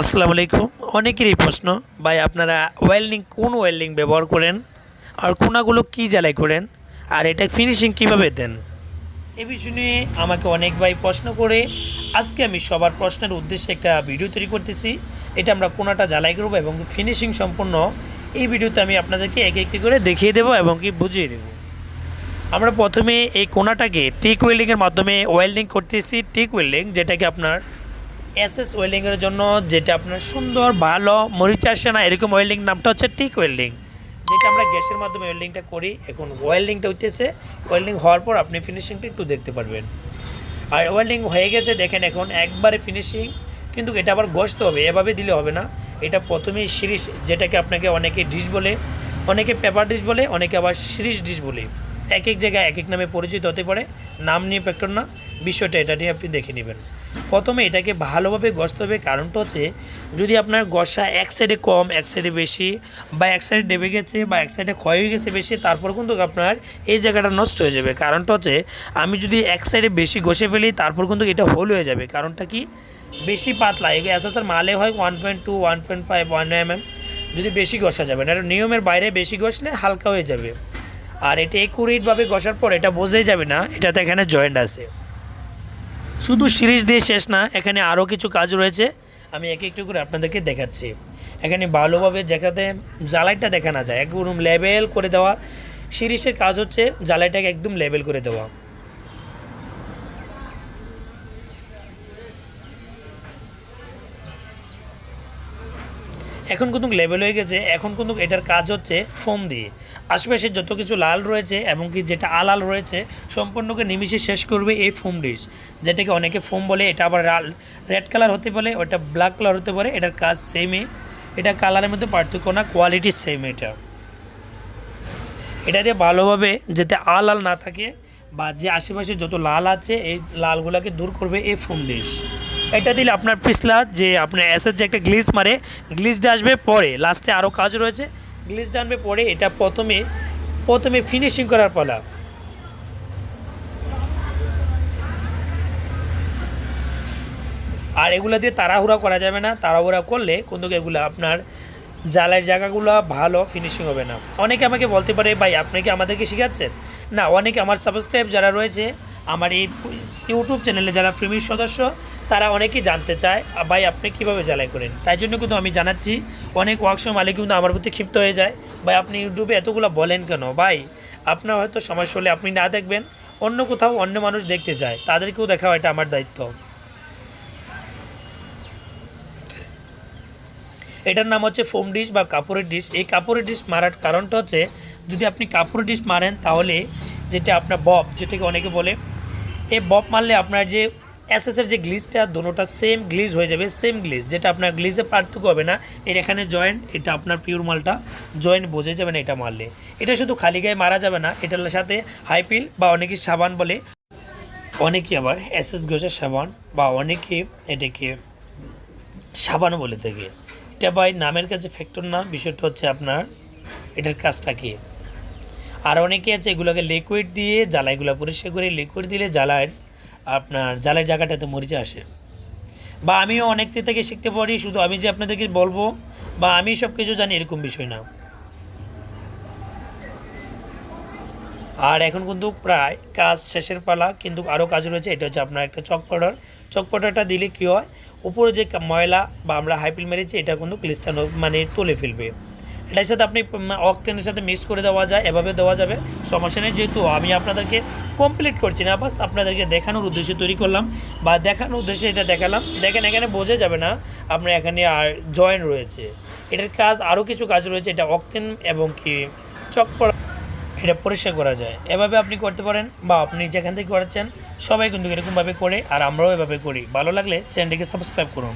আসসালামু আলাইকুম। অনেকেরই প্রশ্ন, ভাই আপনারা ওয়েল্ডিং কোন ওয়েল্ডিং ব্যবহার করেন? আর কোনাগুলো কী জ্বালাই করেন? আর এটা ফিনিশিং কীভাবে দেন? এ বিষয় নিয়ে আমাকে অনেক ভাই প্রশ্ন করে। আজকে আমি সবার প্রশ্নের উদ্দেশ্যে একটা ভিডিও তৈরি করতেছি। এটা আমরা কোনাটা জ্বালাই করব এবং ফিনিশিং সম্পূর্ণ এই ভিডিওতে আমি আপনাদেরকে এক একটি করে দেখিয়ে দেবো এবং কি বুঝিয়ে দেবো। আমরা প্রথমে এই কোনাটাকে টিক ওয়েল্ডিংয়ের মাধ্যমে ওয়েল্ডিং করতেছি। টিক ওয়েল্ডিং যেটাকে আপনার এসএস ওয়েল্ডিংয়ের জন্য যেটা আপনার সুন্দর, ভালো, মরিচা আসে না, এরকম ওয়েল্ডিং নামটা হচ্ছে টিক ওয়েল্ডিং যেটা আমরা গ্যাসের মাধ্যমে ওয়েল্ডিংটা করি, এখন ওয়েল্ডিংটা হইতেছে। ওয়েল্ডিং হওয়ার পর আপনি ফিনিশিংটা একটু দেখতে পারবেন। আর ওয়েল্ডিং হয়ে গেছে, দেখেন এখন একবারে ফিনিশিং কিন্তু এটা আবার ঘষতে হবে, এভাবে দিলে হবে না। এটা প্রথমেই সিরিজ, যেটাকে আপনাকে অনেকে ডিশ বলে, অনেকে পেপার ডিশ বলে, অনেকে আবার সিরিজ ডিশ বলে। এক এক জায়গায় এক এক নামে পরিচিত হতে পারে, নাম নিয়ে ফ্যাক্টর না। বিষয়টা এটা নিয়ে আপনি দেখে নেবেন। প্রথমে এটাকে ভালোভাবে ঘষতে হবে, কারণটা হচ্ছে যদি আপনার গসা এক সাইডে কম, এক সাইডে বেশি বা এক সাইডে ডেবে গেছে বা এক সাইডে ক্ষয় হয়ে গেছে বেশি, তারপর কিন্তু আপনার এই জায়গাটা নষ্ট হয়ে যাবে। কারণটা হচ্ছে আমি যদি এক সাইডে বেশি ঘষে ফেলি, তারপর কিন্তু এটা হোল হয়ে যাবে। কারণটা কি? বেশি পাতলা। এগুলো এসএসআর মালে হয় one point two one point five one M M যদি বেশি ঘষা যাবে না নিয়মের বাইরে বেশি ঘষলে হালকা হয়ে যাবে। আর এটা একুরেটভাবে ঘষার পর এটা বোঝাই যাবে না, এটাতে এখানে জয়েন্ট আছে। শুধু সিরিজ দিয়ে শেষ না, এখানে আরও কিছু কাজ রয়েছে। আমি এক একটু করে আপনাদেরকে দেখাচ্ছি। এখানে ভালোভাবে যেখানে জ্বালাইটা দেখানো যায়। একদম লেবেল করে দেওয়া। সিরিজের কাজ হচ্ছে জ্বালাইটাকে একদম লেবেল করে দেওয়া। এখন কিন্তু লেভেল হয়ে গেছে, এখন কিন্তু এটার কাজ হচ্ছে ফোম দিয়ে। আশেপাশে যত কিছু লাল রয়েছে এবং কি যেটা আলাল রয়েছে, সম্পূর্ণকে নিমিশে শেষ করবে এই ফোম ডিশ যেটাকে অনেকে ফোম বলে, এটা আবার লাল রেড কালার হতে পারে, ওটা ব্ল্যাক কালার হতে পারে, এটার কাজ সেমই এটা কালারের মধ্যে পার্থক্য না কোয়ালিটি সেম এটা। এটা দিয়ে ভালোভাবে যাতে আল আল না থাকে, বা যে আশেপাশে যত লাল আছে, এই লালগুলোকে দূর করবে এই ফোম ডিশ এটা দিলে আপনার পিছলা যে আপনার অ্যাসের যে একটা গ্লিজ মারে গ্লিজটা আসবে পরে, লাস্টে আরও কাজ রয়েছে। গ্লিজটা আনবে পরে, এটা প্রথমে প্রথমে ফিনিশিং করার পালা। আর এগুলো দিয়ে তাড়াহুড়া করা যাবে না, তাড়াহুড়া করলে কিন্তু এগুলো আপনার জালের জায়গাগুলো ভালো ফিনিশিং হবে না। অনেকে আমাকে বলতে পারে, ভাই, আপনি কি আমাদেরকে শেখাচ্ছেন? না, অনেকে আমার সাবস্ক্রাইব যারা রয়েছে আমার এই ইউটিউব চ্যানেলে যারা প্রেমীর সদস্য, তারা অনেকেই জানতে চায় ভাই, আপনি কীভাবে জ্বালাই করেন? তাই জন্য কিন্তু আমি জানাচ্ছি, অনেক ওয়ার্কশপ মালিক কিন্তু আমার প্রতি ক্ষিপ্ত হয়ে যায়, ভাই, আপনি ইউটিউবে এতগুলো বলেন কেন? ভাই, আপনার হয়তো সমস্যা হলে আপনি না দেখবেন, অন্য কোথাও অন্য মানুষ দেখতে যায় তাদেরকেও দেখাও এটা আমার দায়িত্ব। এটার নাম হচ্ছে ফোম ডিশ বা কাপড়ের ডিশ এই কাপড়ের ডিশ মারার কারণটা হচ্ছে, যদি আপনি কাপড়ের ডিশ মারেন, তাহলে যেটা আপনার বব যেটাকে অনেকে বলে এই বব মারলে আপনার যে এসএসের যে গ্লিজটা দুটোটা সেম গ্লিজ হয়ে যাবে সেম গ্লিজ যেটা আপনার গ্লিজে পার্থক্য হবে না। এর এখানে জয়েন্ট এটা আপনার পিওর মালটা জয়েন্ট বোঝে যাবে না এটা মারলে। এটা শুধু খালি গায়ে মারা যাবে না, এটার সাথে হাইপিল বা অনেকে সাবান বলে। অনেকে আবার এসএস ঘোষের সাবান বা অনেকে এটাকে সাবানও বলে থাকে। এটা ভাই নামের কাছে ফ্যাক্টর না, বিষয়টা হচ্ছে আপনার এটার কাজটা কি? আর অনেকে আছে এগুলোকে লিকুইড দিয়ে জ্বালাইগুলো পরিষ্কার করে লিকুইড দিলে জ্বালায়, আপনার জ্বালার জায়গাটাতে মরিচা আসে। বা আমিও অনেক থেকে শিখতে পারি, শুধু আমি যে আপনাদেরকে বলব বা আমি সব কিছু জানি এরকম বিষয় না। আর এখন কিন্তু প্রায় কাজ শেষের পালা, কিন্তু আরও কাজ রয়েছে, এটা হচ্ছে আপনার একটা চক পাউডার চক পাউডারটা দিলে কী হয়, উপরে যে ময়লা বা আমরা হাইপিল মেরেছি, এটা কিন্তু ক্লিস্টার মানে তুলে ফেলবে। এটার সাথে আপনি অকটেনের সাথে মিক্স করে দেওয়া যায়, এভাবে দেওয়া যাবে। সমস্যা নেই যেহেতু আমি আপনাদেরকে কমপ্লিট করছি না, বাস আপনাদেরকে দেখানোর উদ্দেশ্যে তৈরি করলাম বা দেখানোর উদ্দেশ্যে এটা দেখালাম। দেখেন, এখানে বোঝা যাবে না, আপনার এখানে আর জয়েন রয়েছে। এটার কাজ আরও কিছু কাজ রয়েছে, এটা অকটেন এবং কি চক এটা পরিষ্কার করা যায়। এভাবে আপনি করতে পারেন বা আপনি যেখান থেকে করাচ্ছেন, সবাই কিন্তু এরকমভাবে করে আর আমরাও এভাবে করি। ভালো লাগলে চ্যানেলটিকে সাবস্ক্রাইব করুন।